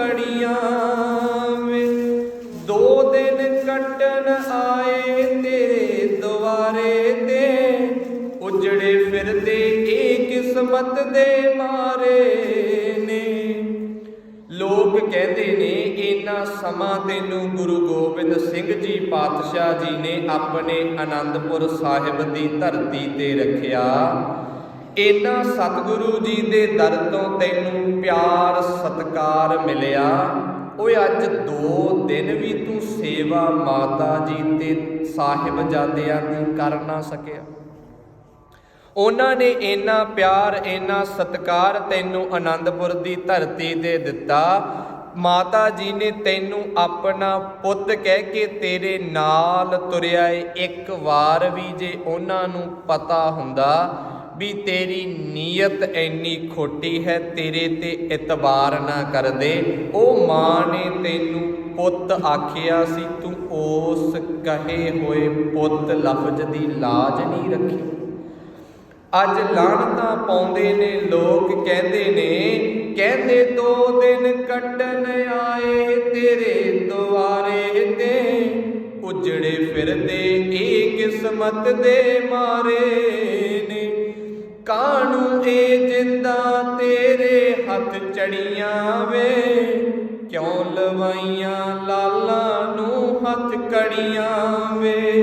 ਕੜੀਆਂ ਵੇ ਦੋ ਦਿਨ ਕੱਟਣ ਆਏ ਤੇਰੇ ਦੁਆਰੇ ਤੇ ਉਜੜੇ ਫਿਰਦੇ ਇਹ ਕਿਸਮਤ ਦੇ ਮਾਰੇ ਨੇ। ਲੋਕ ਕਹਿੰਦੇ ਨੇ ਇੰਨਾ ਸਮਾਂ ਤੈਨੂੰ ਗੁਰੂ ਗੋਬਿੰਦ ਸਿੰਘ ਜੀ ਪਾਤਸ਼ਾਹ ਜੀ ਨੇ ਆਪਣੇ ਆਨੰਦਪੁਰ ਸਾਹਿਬ ਦੀ ਧਰਤੀ ਤੇ ਰੱਖਿਆ। ਇੰਨਾ ਸਤਿਗੁਰੂ ਜੀ ਦੇ ਦਰ ਤੋਂ ਤੈਨੂੰ ਪਿਆਰ, ਸਤਕਾਰ ਮਿਲਿਆ। ਓਏ ਅੱਜ ਦੋ ਦਿਨ ਵੀ ਤੂੰ ਸੇਵਾ ਮਾਤਾ ਜੀ ਤੇ ਸਾਹਿਬਜ਼ਾਦਿਆਂ ਦੀ ਕਰ ਨਾ ਸਕਿਆ। ਉਹਨਾਂ ਨੇ ਇੰਨਾ ਪਿਆਰ ਇੰਨਾ ਸਤਕਾਰ ਤੈਨੂੰ ਆਨੰਦਪੁਰ ਦੀ ਧਰਤੀ ਤੇ ਦਿੱਤਾ। ਮਾਤਾ ਜੀ ਨੇ ਤੈਨੂੰ ਆਪਣਾ ਪੁੱਤ ਕਹਿ ਕੇ ਤੇਰੇ ਨਾਲ ਤੁਰਿਆ ਏ। ਇੱਕ ਵਾਰ ਵੀ ਜੇ ਉਹਨਾਂ ਨੂੰ ਪਤਾ ਹੁੰਦਾ ਵੀ ਤੇਰੀ ਨੀਅਤ ਇੰਨੀ ਖੋਟੀ ਹੈ, ਤੇਰੇ ਤੇ ਇਤਬਾਰ ਨਾ ਕਰਦੇ। ਉਹ ਮਾਂ ਨੇ ਤੈਨੂੰ ਪੁੱਤ ਆਖਿਆ ਸੀ, ਤੂੰ ਉਸ ਕਹੇ ਹੋਏ ਪੁੱਤ ਲਫ਼ਜ਼ ਦੀ ਲਾਜ ਨਹੀਂ ਰੱਖੀ। ਅੱਜ ਲਾਹਣਤਾਂ ਪਾਉਂਦੇ ਨੇ, ਲੋਕ ਕਹਿੰਦੇ ਨੇ, ਕਹਿੰਦੇ ਦੋ ਦਿਨ ਕੱਢਣ ਆਏ ਤੇਰੇ ਦੁਆਰੇ ਤੇ, ਉਜੜੇ ਫਿਰਦੇ, ਇਹ ਕਿਸਮਤ ਦੇ ਮਾਰੇ। ਕਾਣੂ ਇਹ ਜਿੰਦਾ ਤੇਰੇ ਹੱਥ ਚੜੀਆਂ ਵੇ? ਕਿਉਂ ਲਵਾਈਆਂ ਲਾਲਾਂ ਨੂੰ ਹੱਥ ਕੜੀਆਂ ਵੇ?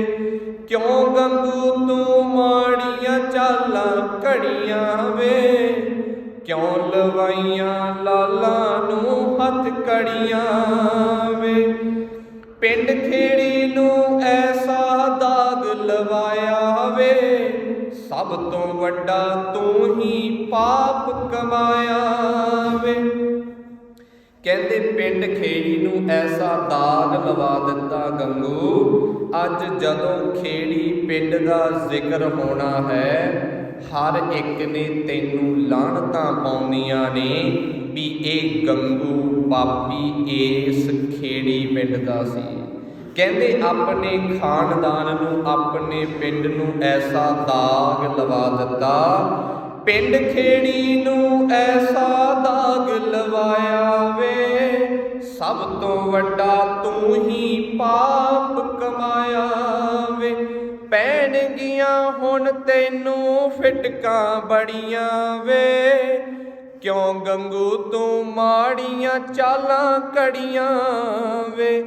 ਕਿਉਂ ਗੰਗੂ ਤੂੰ ਮਾੜੀਆਂ ਚਾਲਾਂ ਕੜੀਆਂ ਵੇ? ਕਿਉਂ ਲਵਾਈਆਂ ਲਾਲਾਂ ਨੂੰ ਹੱਥ ਕੜੀਆਂ ਵੇ? ਪਿੰਡ ਖੇੜੀ ਨੂੰ ਐਸਾ ਦਾਗ ਲਵਾਇਆ ਵੇ। ਸਭ ਤੋਂ ਵੱਡਾ ਤੂੰ ਹੀ ਪਾਪ ਕਮਾਇਆ ਵੇ ਕਹਿੰਦੇ ਪਿੰਡ ਖੇੜੀ ਨੂੰ ਐਸਾ ਦਾਗ ਲਵਾ ਦਿੱਤਾ ਗੰਗੂ, ਅੱਜ ਜਦੋਂ ਖੇੜੀ ਪਿੰਡ ਦਾ ਜ਼ਿਕਰ ਹੋਣਾ ਹੈ, ਹਰ ਇੱਕ ਨੇ ਤੈਨੂੰ ਲਾਹਣਤਾਂ ਪਾਉਣੀਆਂ ਨੇ ਵੀ ਇਹ ਗੰਗੂ ਪਾਪੀ ਇਸ ਖੇੜੀ ਪਿੰਡ ਦਾ ਸੀ। ਕਹਿੰਦੇ ਆਪਣੇ ਖਾਨਦਾਨ ਨੂੰ, ਆਪਣੇ ਪਿੰਡ ਨੂੰ ਐਸਾ ਦਾਗ ਲਵਾ ਦਿੱਤਾ। ਪਿੰਡ ਖੇੜੀ ਨੂੰ ਐਸਾ ਦਾਗ ਲਵਾਇਆ ਵੇ। ਸਭ ਤੋਂ ਵੱਡਾ ਤੂੰ ਹੀ ਪਾਪ ਕਮਾਇਆ ਵੇ। ਪੈਣਗੀਆਂ ਹੁਣ ਤੈਨੂੰ ਫਿਟਕਾਂ ਬੜੀਆਂ ਵੇ। ਕਿਉਂ ਗੰਗੂ ਤੂੰ ਮਾੜੀਆਂ ਚਾਲਾਂ ਕੜੀਆਂ ਵੇ?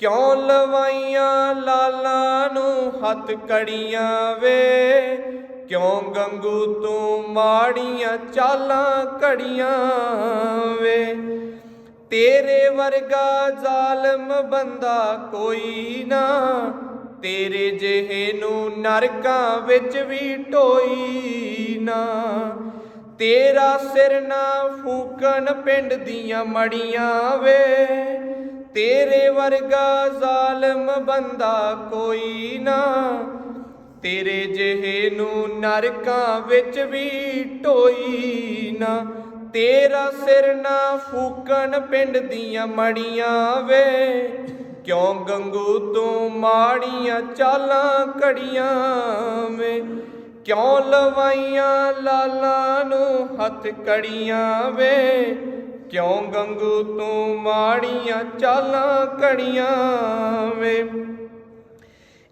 ਕਿਉਂ ਲਵਾਈਆਂ ਲਾਲਾਂ ਨੂੰ ਹੱਥ ਕੜੀਆਂ ਵੇ? ਕਿਉਂ ਗੰਗੂ ਤੂੰ ਮਾੜੀਆਂ ਚਾਲਾਂ ਕੜੀਆਂ ਵੇ? ਤੇਰੇ ਵਰਗਾ ਜ਼ਾਲਮ ਬੰਦਾ ਕੋਈ ਨਾ, ਤੇਰੇ ਜਿਹੇ ਨੂੰ ਨਰਕਾਂ ਵਿੱਚ ਵੀ ਢੋਈ ਨਾ। ਤੇਰਾ ਸਿਰ ਨਾ ਫੂਕਣ ਪਿੰਡ ਦੀਆਂ ਮੜੀਆਂ ਵੇ ਤੇਰੇ ਵਰਗਾ ਜ਼ਾਲਮ ਬੰਦਾ ਕੋਈ ਨਾ। ਤੇਰੇ ਜਿਹੇ ਨੂੰ ਨਰਕਾਂ ਵਿੱਚ ਵੀ ਢੋਈ ਨਾ। ਤੇਰਾ ਸਿਰ ਨਾ ਫੂਕਣ ਪਿੰਡ ਦੀਆਂ ਮੜੀਆਂ ਵੇ। ਕਿਉਂ ਗੰਗੂ ਤੂੰ ਮਾੜੀਆਂ ਚਾਲਾਂ ਕੜੀਆਂ ਵੇ। ਕਿਉਂ ਲਵਾਈਆਂ ਲਾਲਾਂ ਨੂੰ ਹੱਥ ਕੜੀਆਂ ਵੇ। ਕਿਉਂ ਗੰਗੂ ਤੂੰ ਮਾੜੀਆਂ ਚਾਲਾਂ ਕੜੀਆਂ ਵੇ?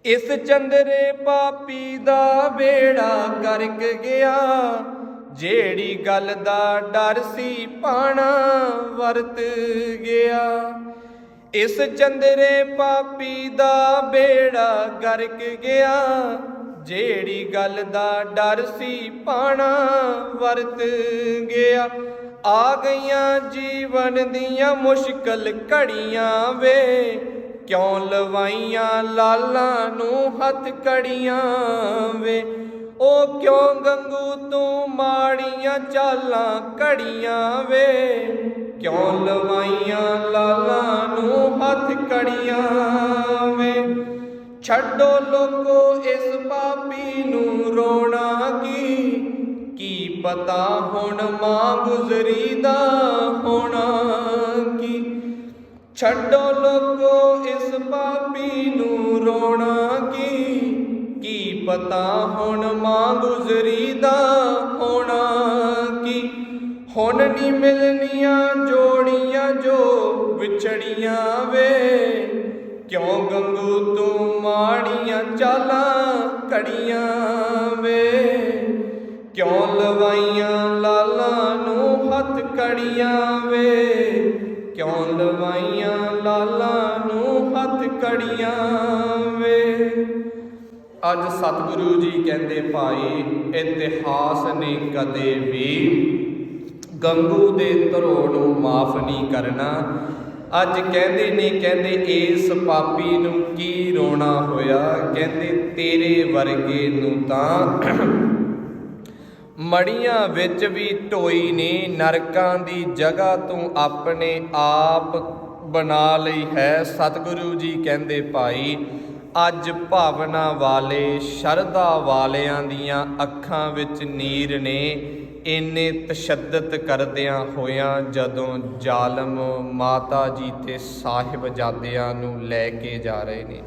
ਇਸ ਚੰਦਰੇ ਪਾਪੀ ਦਾ ਬੇੜਾ ਕਰਕ ਗਿਆ। ਜਿਹੜੀ ਗੱਲ ਦਾ ਡਰ ਸੀ ਪਾਣਾ ਵਰਤ ਗਿਆ। ਇਸ ਚੰਦਰੇ ਪਾਪੀ ਦਾ ਬੇੜਾ ਗਰਕ ਗਿਆ। ਜਿਹੜੀ ਗੱਲ ਦਾ ਡਰ ਸੀ ਪਾਣਾ ਵਰਤ ਗਿਆ। ਆ ਗਈਆਂ ਜੀਵਨ ਦੀਆਂ ਮੁਸ਼ਕਲ ਘੜੀਆਂ ਵੇ। ਕਿਉਂ ਲਵਾਈਆਂ ਲਾਲਾਂ ਨੂੰ ਹੱਥ ਕੜੀਆਂ ਵੇ। ਉਹ ਕਿਉਂ ਗੰਗੂ ਤੂੰ ਮਾੜੀਆਂ ਚਾਲਾਂ ਕੜੀਆਂ ਵੇ। ਕਿਉਂ ਲਵਾਈਆਂ ਲਾਲਾਂ ਨੂੰ ਹੱਥ ਕੜੀਆਂ ਵੇ। ਛੱਡੋ ਲੋਕੋ ਇਸ ਪਾਪੀ ਨੂੰ ਰੋਣਾ ਕੀ। ਕੀ ਪਤਾ ਹੁਣ ਮਾਂ ਗੁਜ਼ਰੀ ਦਾ ਹੋਣਾ ਕੀ? ਛੱਡੋ ਲੋਕੋ ਇਸ ਪਾਪੀ ਨੂੰ ਰੋਣਾ ਕੀ? ਕੀ ਪਤਾ ਹੁਣ ਮਾਂ ਗੁਜ਼ਰੀ ਦਾ ਹੋਣਾ ਕੀ? ਹੁਣ ਨਹੀਂ ਮਿਲਨੀਆਂ ਜੋੜੀਆਂ ਜੋ ਵਿਛੜੀਆਂ ਵੇ। ਕਿਉਂ ਗੰਗੂ ਤੂੰ ਮਾੜੀਆਂ ਚਾਲਾਂ ਕੜੀਆਂ ਵੇ? ਕਿਉਂ ਲਵਾਈਆਂ ਲਾਲਾਂ ਨੂੰ ਹੱਥ ਕੜੀਆਂ ਵੇ? ਕਿਉਂ ਲਵਾਈਆਂ ਲਾਲਾਂ ਨੂੰ ਹੱਥ ਕੜੀਆਂ ਵੇ? ਅੱਜ ਸਤਿਗੁਰੂ ਜੀ ਕਹਿੰਦੇ ਭਾਈ, ਇਤਿਹਾਸ ਨੇ ਕਦੇ ਵੀ ਗੰਗੂ ਦੇ ਧਰੋ ਨੂੰ ਮਾਫ ਨਹੀਂ ਕਰਨਾ। ਅੱਜ ਕਹਿੰਦੇ ਨੇ, ਕਹਿੰਦੇ ਇਸ ਪਾਪੀ ਨੂੰ ਕੀ ਰੋਣਾ ਹੋਇਆ? ਕਹਿੰਦੇ ਤੇਰੇ ਵਰਗੇ ਨੂੰ ਤਾਂ ਮੜੀਆਂ ਵਿੱਚ ਵੀ ਢੋਈ ਨੇ, ਨਰਕਾਂ ਦੀ ਜਗ੍ਹਾ ਤੋਂ ਆਪਣੇ ਆਪ ਬਣਾ ਲਈ ਹੈ। ਸਤਿਗੁਰੂ ਜੀ ਕਹਿੰਦੇ ਭਾਈ, ਅੱਜ ਭਾਵਨਾ ਵਾਲੇ, ਸ਼ਰਧਾ ਵਾਲਿਆਂ ਦੀਆਂ ਅੱਖਾਂ ਵਿੱਚ ਨੀਰ ਨੇ ਇੰਨੇ ਤਸ਼ੱਦਦ ਕਰਦਿਆਂ ਹੋਇਆਂ ਜਦੋਂ ਜ਼ਾਲਮ ਮਾਤਾ ਜੀ ਤੇ ਸਾਹਿਬਜ਼ਾਦਿਆਂ ਨੂੰ ਲੈ ਕੇ ਜਾ ਰਹੇ ਨੇ।